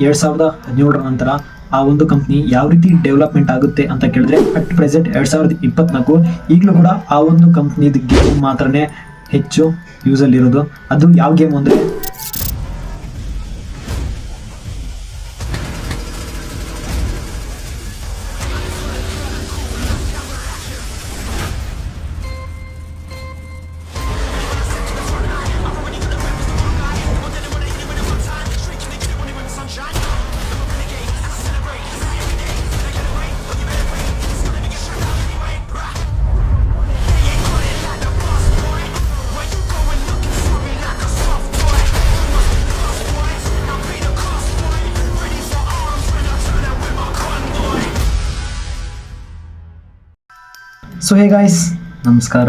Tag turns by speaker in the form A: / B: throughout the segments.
A: ಎರಡ್ ಸಾವಿರದ ಹದಿನೇಳರ ನಂತರ ಆ ಒಂದು ಕಂಪ್ನಿ ಯಾವ ರೀತಿ ಡೆವಲಪ್ಮೆಂಟ್ ಆಗುತ್ತೆ ಅಂತ ಕೇಳಿದ್ರೆ ಅಟ್ ಪ್ರೆಸೆಂಟ್ ಎರಡ್ ಸಾವಿರದ ಇಪ್ಪತ್ನಾಲ್ಕು ಈಗಲೂ ಕೂಡ ಆ ಒಂದು ಕಂಪ್ನಿದ ಗೇಮ್ ಮಾತ್ರನೇ ಹೆಚ್ಚು ಯೂಸಲ್ಲಿರೋದು ಅದು ಯಾವ ಗೇಮ್ ಅಂದರೆ ಸೊ ಹೇ ಗಾಯ್ಸ್ ನಮಸ್ಕಾರ.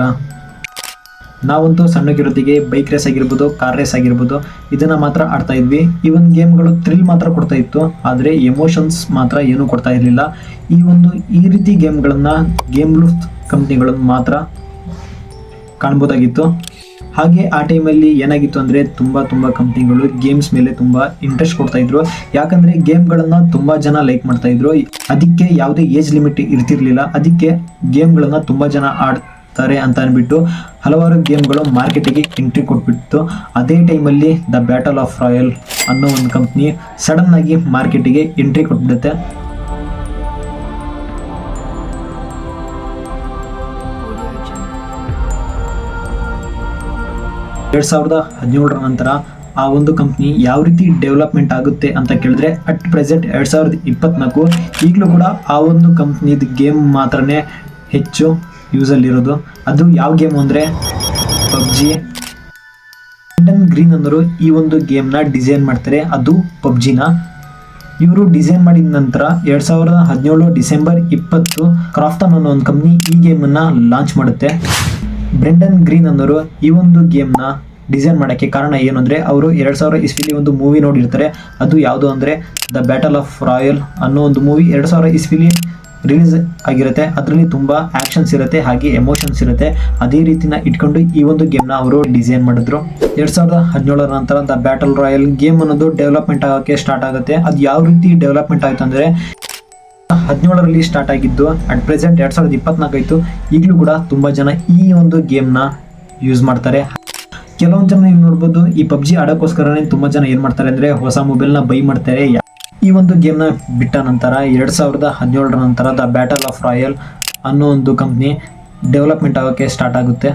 A: ನಾವಂತೂ ಸಣ್ಣಗಿರೋದಿಗೆ ಬೈಕ್ ರೇಸ್ ಆಗಿರ್ಬೋದು ಕಾರ್ ರೇಸ್ ಆಗಿರ್ಬೋದು, ಇದನ್ನು ಮಾತ್ರ ಆಡ್ತಾ ಇದ್ವಿ. ಈ ಒಂದು ಗೇಮ್ಗಳು ಥ್ರಿಲ್ ಮಾತ್ರ ಕೊಡ್ತಾ ಇತ್ತು, ಆದರೆ ಎಮೋಷನ್ಸ್ ಮಾತ್ರ ಏನೂ ಕೊಡ್ತಾ ಇರಲಿಲ್ಲ. ಈ ಒಂದು, ಈ ರೀತಿ ಗೇಮ್ಗಳನ್ನು ಗೇಮ್ ಲೂಫ್ ಕಂಪ್ನಿಗಳನ್ನು ಮಾತ್ರ ಕಾಣ್ಬೋದಾಗಿತ್ತು. ಹಾಗೆ ಆ ಟೈಮಲ್ಲಿ ಏನಾಗಿತ್ತು ಅಂದರೆ ತುಂಬ ತುಂಬ ಕಂಪ್ನಿಗಳು ಗೇಮ್ಸ್ ಮೇಲೆ ತುಂಬ ಇಂಟ್ರೆಸ್ಟ್ ಕೊಡ್ತಾ ಇದ್ರು. ಯಾಕಂದರೆ ಗೇಮ್ಗಳನ್ನು ತುಂಬ ಜನ ಲೈಕ್ ಮಾಡ್ತಾ ಇದ್ರು. ಅದಕ್ಕೆ ಯಾವುದೇ ಏಜ್ ಲಿಮಿಟ್ ಇರ್ತಿರ್ಲಿಲ್ಲ. ಅದಕ್ಕೆ ಗೇಮ್ಗಳನ್ನು ತುಂಬ ಜನ ಆಡ್ತಾರೆ ಅಂತ ಅಂದ್ಬಿಟ್ಟು ಹಲವಾರು ಗೇಮ್ಗಳು ಮಾರ್ಕೆಟಿಗೆ ಎಂಟ್ರಿ ಕೊಟ್ಬಿಟ್ಟು ಅದೇ ಟೈಮಲ್ಲಿ ದ ಬ್ಯಾಟಲ್ ಆಫ್ ರಾಯಲ್ ಅನ್ನೋ ಒಂದು ಕಂಪ್ನಿ ಸಡನ್ನಾಗಿ ಮಾರ್ಕೆಟಿಗೆ ಎಂಟ್ರಿ ಕೊಟ್ಬಿಡುತ್ತೆ. ಎರಡ್ ಸಾವಿರದ ಹದಿನೇಳರ ನಂತರ ಆ ಒಂದು ಕಂಪ್ನಿ ಯಾವ ರೀತಿ ಡೆವಲಪ್ಮೆಂಟ್ ಆಗುತ್ತೆ ಅಂತ ಕೇಳಿದ್ರೆ ಅಟ್ ಪ್ರೆಸೆಂಟ್ ಎರಡ್ ಸಾವಿರದ ಇಪ್ಪತ್ನಾಲ್ಕು ಈಗಲೂ ಕೂಡ ಆ ಒಂದು ಕಂಪ್ನಿದ ಗೇಮ್ ಮಾತ್ರನೇ ಹೆಚ್ಚು ಯೂಸಲ್ಲಿರೋದು ಅದು ಯಾವ ಗೇಮ್ ಅಂದರೆ ಪಬ್ಜಿ. ಲಂಡನ್ ಗ್ರೀನ್ ಅನ್ನೋರು ಈ ಒಂದು ಗೇಮ್ನ ಡಿಸೈನ್ ಮಾಡ್ತಾರೆ. ಅದು ಪಬ್ಜಿನ. ಇವರು ಡಿಸೈನ್ ಮಾಡಿದ ನಂತರ ಎರಡ್ ಸಾವಿರದ ಹದಿನೇಳು ಡಿಸೆಂಬರ್ ಇಪ್ಪತ್ತು ಕ್ರಾಫ್ಟನ್ ಅನ್ನೋ ಒಂದು ಕಂಪ್ನಿ ಈ ಗೇಮನ್ನು ಲಾಂಚ್ ಮಾಡುತ್ತೆ. ಬ್ರೆಂಡನ್ ಗ್ರೀನ್ ಅನ್ನೋರು ಈ ಒಂದು ಗೇಮ್ನ ಡಿಸೈನ್ ಮಾಡೋಕ್ಕೆ ಕಾರಣ ಏನು ಅಂದರೆ ಅವರು ಎರಡು ಸಾವಿರ ಇಸ್ವಿಲಿ ಒಂದು ಮೂವಿ ನೋಡಿರ್ತಾರೆ. ಅದು ಯಾವುದು ಅಂದರೆ ದ ಬ್ಯಾಟಲ್ ಆಫ್ ರಾಯಲ್ ಅನ್ನೋ ಒಂದು ಮೂವಿ ಎರಡು ಸಾವಿರ ಇಸ್ವಿಲಿ ರಿಲೀಸ್ ಆಗಿರುತ್ತೆ. ಅದರಲ್ಲಿ ತುಂಬ ಆ್ಯಕ್ಷನ್ಸ್ ಇರುತ್ತೆ, ಹಾಗೆ ಎಮೋಷನ್ಸ್ ಇರುತ್ತೆ. ಅದೇ ರೀತಿನ ಇಟ್ಕೊಂಡು ಈ ಒಂದು ಗೇಮ್ನ ಅವರು ಡಿಸೈನ್ ಮಾಡಿದ್ರು. ಎರಡು ಸಾವಿರದ ಹದಿನೇಳರ ನಂತರ ದ ಬ್ಯಾಟಲ್ ರಾಯಲ್ ಗೇಮ್ ಅನ್ನೋದು ಡೆವಲಪ್ಮೆಂಟ್ ಆಗೋಕ್ಕೆ ಸ್ಟಾರ್ಟ್ ಆಗುತ್ತೆ. ಅದು ಯಾವ ರೀತಿ ಡೆವಲಪ್ಮೆಂಟ್ ಆಯಿತು ಅಂದರೆ ಹದಿನೇಳರಲ್ಲಿ ಸ್ಟಾರ್ಟ್ ಆಗಿದ್ದು ಅಟ್ ಪ್ರೆಸೆಂಟ್ ಎರಡು ಸಾವಿರದ ಇಪ್ಪತ್ನಾಲ್ಕು ಆಯಿತು. ಈಗಲೂ ಕೂಡ ತುಂಬ ಜನ ಈ ಒಂದು ಗೇಮ್ನ ಯೂಸ್ ಮಾಡ್ತಾರೆ. ಕೆಲವೊಂದು ಜನ ನೀವು ನೋಡ್ಬೋದು, ಈ ಪಬ್ಜಿ ಆಡೋಕ್ಕೋಸ್ಕರನೇ ತುಂಬ ಜನ ಏನು ಮಾಡ್ತಾರೆ ಅಂದರೆ ಹೊಸ ಮೊಬೈಲ್ನ ಬೈ ಮಾಡ್ತಾರೆ. ಈ ಒಂದು ಗೇಮ್ನ ಬಿಟ್ಟ ನಂತರ, ಎರಡು ಸಾವಿರದ ಹದಿನೇಳರ ನಂತರ ದ ಬ್ಯಾಟಲ್ ಆಫ್ ರಾಯಲ್ ಅನ್ನೋ ಒಂದು ಕಂಪ್ನಿ ಡೆವಲಪ್ಮೆಂಟ್ ಆಗೋಕ್ಕೆ ಸ್ಟಾರ್ಟ್ ಆಗುತ್ತೆ.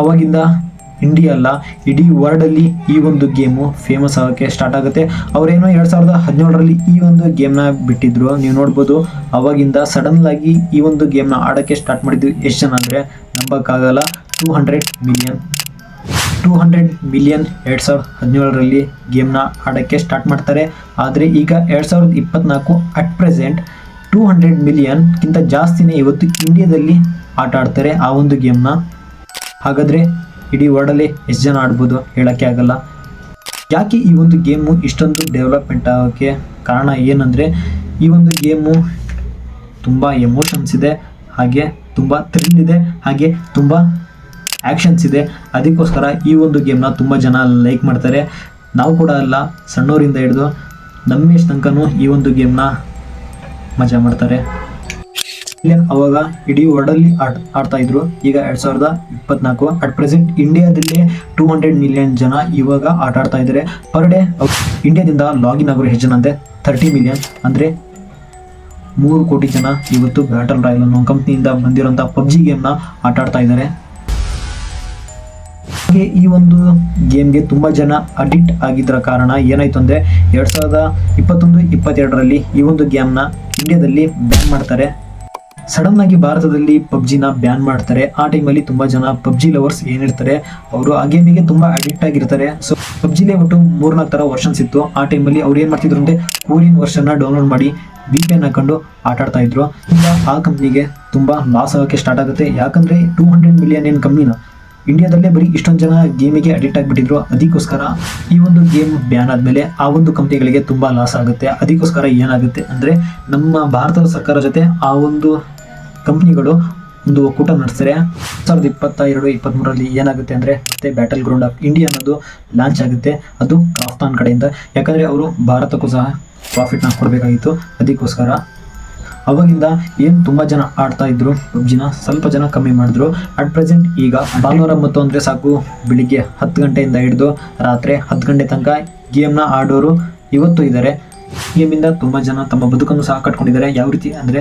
A: ಅವಾಗಿಂದ ಇಂಡಿಯಾ ಅಲ್ಲ, ಇಡೀ ವರ್ಲ್ಡಲ್ಲಿ ಈ ಒಂದು ಗೇಮು ಫೇಮಸ್ ಆಗೋಕ್ಕೆ ಸ್ಟಾರ್ಟ್ ಆಗುತ್ತೆ. ಅವರೇನೋ ಎರಡು ಸಾವಿರದ ಹದಿನೇಳರಲ್ಲಿ ಈ ಒಂದು ಗೇಮ್ನ ಬಿಟ್ಟಿದ್ರು. ನೀವು ನೋಡ್ಬೋದು, ಅವಾಗಿಂದ ಸಡನ್ ಆಗಿ ಈ ಒಂದು ಗೇಮ್ನ ಆಡೋಕ್ಕೆ ಸ್ಟಾರ್ಟ್ ಮಾಡಿದ್ವಿ. ಎಷ್ಟು ಜನ ಅಂದರೆ ನಂಬಕ್ಕಾಗಲ್ಲ two hundred million two hundred million ಎರಡು ಸಾವಿರದ ಹದಿನೇಳರಲ್ಲಿ ಗೇಮ್ನ ಆಡೋಕ್ಕೆ ಸ್ಟಾರ್ಟ್ ಮಾಡ್ತಾರೆ. ಆದರೆ ಈಗ ಎರಡು ಸಾವಿರದ ಇಪ್ಪತ್ನಾಲ್ಕು ಅಟ್ ಪ್ರೆಸೆಂಟ್ ಟೂ ಹಂಡ್ರೆಡ್ ಮಿಲಿಯನ್ಗಿಂತ ಜಾಸ್ತಿನೇ ಇವತ್ತು ಇಂಡಿಯಾದಲ್ಲಿ ಆಟ ಆಡ್ತಾರೆ ಆ ಒಂದು ಗೇಮ್ನ ಹಾಗಾದರೆ ಇಡೀ ವರ್ಡಲ್ಲಿ ಎಷ್ಟು ಜನ ಆಡ್ಬೋದು ಹೇಳೋಕ್ಕೆ ಆಗಲ್ಲ. ಯಾಕೆ ಈ ಒಂದು ಗೇಮು ಇಷ್ಟೊಂದು ಡೆವಲಪ್ಮೆಂಟ್ ಆಗೋಕ್ಕೆ ಕಾರಣ ಏನಂದರೆ, ಈ ಒಂದು ಗೇಮು ತುಂಬ ಎಮೋಷನ್ಸ್ ಇದೆ, ಹಾಗೆ ತುಂಬ ಥ್ರಿಲ್ ಇದೆ, ಹಾಗೆ ತುಂಬ ಆ್ಯಕ್ಷನ್ಸ್ ಇದೆ. ಅದಕ್ಕೋಸ್ಕರ ಈ ಒಂದು ಗೇಮ್ನ ತುಂಬ ಜನ ಲೈಕ್ ಮಾಡ್ತಾರೆ. ನಾವು ಕೂಡ ಅಲ್ಲ, ಸಣ್ಣವರಿಂದ ಹಿಡಿದು ನಮ್ಮೆಷ್ಟು ತನಕನೂ ಈ ಒಂದು ಗೇಮ್ನ ಮಜಾ ಮಾಡ್ತಾರೆ. ಇಲ್ಲಿ ಅವಾಗ ಇಡೀ ವರ್ಲ್ಡಲ್ಲಿ ಆಡ್, ಆಡ್ತಾ ಇದ್ರು. ಈಗ ಎರಡ್ ಸಾವಿರದ ಇಪ್ಪತ್ನಾಲ್ಕು ಅಟ್ ಪ್ರೆಸೆಂಟ್ ಇಂಡಿಯಾದಲ್ಲಿ ಟೂ ಹಂಡ್ರೆಡ್ ಮಿಲಿಯನ್ ಜನ ಇವಾಗ ಆಟ ಆಡ್ತಾ ಇದ್ದಾರೆ ಪರ್ ಡೇ ಇಂಡಿಯಾದಿಂದ ಲಾಗಿನ್ ಆಗೋರು ಹೆಚ್ಚು ಜನ ಥರ್ಟಿ ಮಿಲಿಯನ್ ಅಂದರೆ ಮೂರು ಕೋಟಿ ಜನ ಇವತ್ತು ಬ್ಯಾಟಲ್ ರಾಯಲ್ ಅನ್ನೋ ಕಂಪ್ನಿಯಿಂದ ಬಂದಿರೋಂಥ ಪಬ್ಜಿ ಗೇಮ್ನ ಆಟ ಆಡ್ತಾ ಇದ್ದಾರೆ ಈ ಒಂದು ಗೇಮ್ಗೆ ತುಂಬ ಜನ ಅಡಿಕ್ಟ್ ಆಗಿದ್ದರ ಕಾರಣ ಏನಾಯ್ತು ಅಂದರೆ ಎರಡು ಸಾವಿರದ ಇಪ್ಪತ್ತೊಂದು, ಇಪ್ಪತ್ತೆರಡರಲ್ಲಿ ಈ ಒಂದು ಗೇಮ್ನ ಇಂಡಿಯಾದಲ್ಲಿ ಬ್ಯಾನ್ ಮಾಡ್ತಾರೆ. ಸಡನ್ ಆಗಿ ಭಾರತದಲ್ಲಿ ಪಬ್ಜಿನ ಬ್ಯಾನ್ ಮಾಡ್ತಾರೆ. ಆ ಟೈಮಲ್ಲಿ ತುಂಬ ಜನ ಪಬ್ಜಿ ಲವರ್ಸ್ ಏನಿರ್ತಾರೆ, ಅವರು ಆ ಗೇಮಿಗೆ ತುಂಬ ಅಡಿಕ್ಟ್ ಆಗಿರ್ತಾರೆ. ಸೊ ಪಬ್ಜಿಲೇ ಒಟ್ಟು ಮೂರ್ನಾಲ್ಕು ಥರ ವರ್ಷನ್ಸ್ ಇತ್ತು. ಆ ಟೈಮಲ್ಲಿ ಅವ್ರು ಏನು ಮಾಡ್ತಿದ್ರು ಅಂದರೆ ಕೋರಿಯನ್ ವರ್ಷನ್ನ ಡೌನ್ಲೋಡ್ ಮಾಡಿ ವಿ ಪಿ ಎನ್ ಹಾಕೊಂಡು ಆಟ ಆಡ್ತಾ ಇದ್ರು ಆ ಕಂಪ್ನಿಗೆ ತುಂಬ ಲಾಸ್ ಆಗೋಕ್ಕೆ ಸ್ಟಾರ್ಟ್ ಆಗುತ್ತೆ. ಯಾಕಂದರೆ ಟೂ ಹಂಡ್ರೆಡ್ ಮಿಲಿಯನ್ ಏನು ಕಂಪ್ನಿನ ಇಂಡಿಯಾದಲ್ಲೇ ಬರೀ ಇಷ್ಟೊಂದು ಜನ ಗೇಮಿಗೆ ಅಡಿಕ್ಟ್ ಆಗಿಬಿಟ್ಟಿದ್ರು. ಅದಕ್ಕೋಸ್ಕರ ಈ ಒಂದು ಗೇಮ್ ಬ್ಯಾನ್ ಆದಮೇಲೆ ಆ ಒಂದು ಕಂಪ್ನಿಗಳಿಗೆ ತುಂಬ ಲಾಸ್ ಆಗುತ್ತೆ. ಅದಕ್ಕೋಸ್ಕರ ಏನಾಗುತ್ತೆ ಅಂದರೆ ನಮ್ಮ ಭಾರತದ ಸರ್ಕಾರ ಜೊತೆ ಆ ಒಂದು ಕಂಪ್ನಿಗಳು ಒಂದು ಒಕ್ಕೂಟ ನಡೆಸ್ತಾರೆ ಸಾವಿರದ ಇಪ್ಪತ್ತ ಎರಡು ಇಪ್ಪತ್ತ್ಮೂರರಲ್ಲಿ ಏನಾಗುತ್ತೆ ಅಂದರೆ ಮತ್ತೆ ಬ್ಯಾಟಲ್ ಗ್ರೌಂಡ್ ಆಫ್ ಇಂಡಿಯಾ ಅನ್ನೋದು ಲಾಂಚ್ ಆಗುತ್ತೆ. ಅದು ಕಾಫ್ತಾನ್ ಕಡೆಯಿಂದ. ಯಾಕಂದರೆ ಅವರು ಭಾರತಕ್ಕೂ ಸಹ ಪ್ರಾಫಿಟ್ನ ಕೊಡಬೇಕಾಗಿತ್ತು. ಅದಕ್ಕೋಸ್ಕರ ಅವಾಗಿಂದ ಏನು ತುಂಬ ಜನ ಆಡ್ತಾ ಇದ್ರು ಪಬ್ಜಿನ ಸ್ವಲ್ಪ ಜನ ಕಮ್ಮಿ ಮಾಡಿದ್ರು. ಅಟ್ ಪ್ರೆಸೆಂಟ್ ಈಗ ಭಾನುವಾರ ಮತ್ತು ಅಂದರೆ ಸಾಕು ಬೆಳಿಗ್ಗೆ ಹತ್ತು ಗಂಟೆಯಿಂದ ಹಿಡಿದು ರಾತ್ರಿ ಹತ್ತು ಗಂಟೆ ತನಕ ಗೇಮ್ನ ಆಡೋರು ಇವತ್ತು ಇದ್ದಾರೆ ಗೇಮಿಂದ ತುಂಬ ಜನ ತಮ್ಮ ಬದುಕನ್ನು ಸಹ ಕಟ್ಕೊಂಡಿದ್ದಾರೆ. ಯಾವ ರೀತಿ ಅಂದರೆ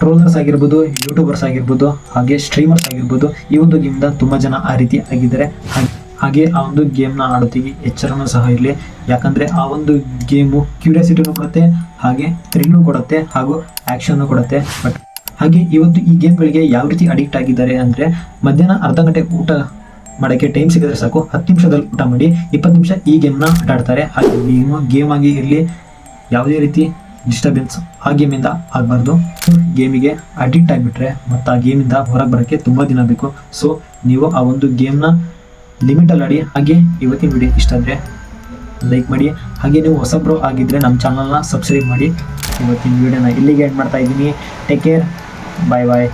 A: ಟ್ರೋಲರ್ಸ್ ಆಗಿರ್ಬೋದು, ಯೂಟ್ಯೂಬರ್ಸ್ ಆಗಿರ್ಬೋದು, ಹಾಗೆ ಸ್ಟ್ರೀಮರ್ಸ್ ಆಗಿರ್ಬೋದು, ಈ ಒಂದು ಗೇಮಿಂದ ತುಂಬ ಜನ ಆ ರೀತಿ ಆಗಿದ್ದಾರೆ. ಹಾಗೆ ಹಾಗೆ ಆ ಒಂದು ಗೇಮ್ನ ಆಡೋದಿಗೆ ಎಚ್ಚರನೂ ಸಹ ಇರಲಿ. ಯಾಕಂದರೆ ಆ ಒಂದು ಗೇಮು ಕ್ಯೂರಿಯಾಸಿಟಿನೂ ಕೊಡುತ್ತೆ, ಹಾಗೆ ಥ್ರಿಲ್ಲು ಕೊಡುತ್ತೆ, ಹಾಗೂ ಆ್ಯಕ್ಷನ್ನು ಕೊಡುತ್ತೆ. ಬಟ್ ಹಾಗೆ ಇವತ್ತು ಈ ಗೇಮ್ಗಳಿಗೆ ಯಾವ ರೀತಿ ಅಡಿಕ್ಟ್ ಆಗಿದ್ದಾರೆ ಅಂದರೆ, ಮಧ್ಯಾಹ್ನ ಅರ್ಧ ಗಂಟೆ ಊಟ ಮಾಡೋಕ್ಕೆ ಟೈಮ್ ಸಿಗಿದ್ರೆ ಸಾಕು. ಹತ್ತು ನಿಮಿಷದಲ್ಲಿ ಊಟ ಮಾಡಿ, ಇಪ್ಪತ್ತು ನಿಮಿಷ ಈ ಗೇಮ್ನ ಆಟ ಆಡ್ತಾರೆ ಹಾಗೆ ಏನು ಗೇಮ್ ಆಗಿ ಇರಲಿ. ಯಾವುದೇ ರೀತಿ ಡಿಸ್ಟರ್ಬೆನ್ಸ್. ಆ ಗೇಮಿಂದ ಆಗಬಾರ್ದು. ಗೇಮಿಗೆ ಅಡಿಕ್ಟ್ ಆಗಿಬಿಟ್ರೆ ಮತ್ತು ಆ ಗೇಮಿಂದ ಹೊರಗೆ ಬರೋಕ್ಕೆ ತುಂಬ ದಿನ ಬೇಕು. ಸೊ ನೀವು ಆ ಒಂದು ಗೇಮ್ನ ಲಿಮಿಟಲ್ಲಿ ಆಡಿ, ಹಾಗೆ ಇವತ್ತಿನ ವಿಡಿಯೋ ಇಷ್ಟ ಆದರೆ ಲೈಕ್ ಮಾಡಿ, ಹಾಗೆ ನೀವು ಹೊಸಬ್ರು ಆಗಿದ್ದರೆ ನಮ್ಮ ಚಾನಲ್ನ ಸಬ್ಸ್ಕ್ರೈಬ್ ಮಾಡಿ. ಇವತ್ತಿನ ವಿಡಿಯೋನ ಇಲ್ಲಿಗೆ ಎಂಡ್ ಮಾಡ್ತಾ ಇದ್ದೀನಿ. ಟೇಕ್ ಕೇರ್ ಬಾಯ್ ಬಾಯ್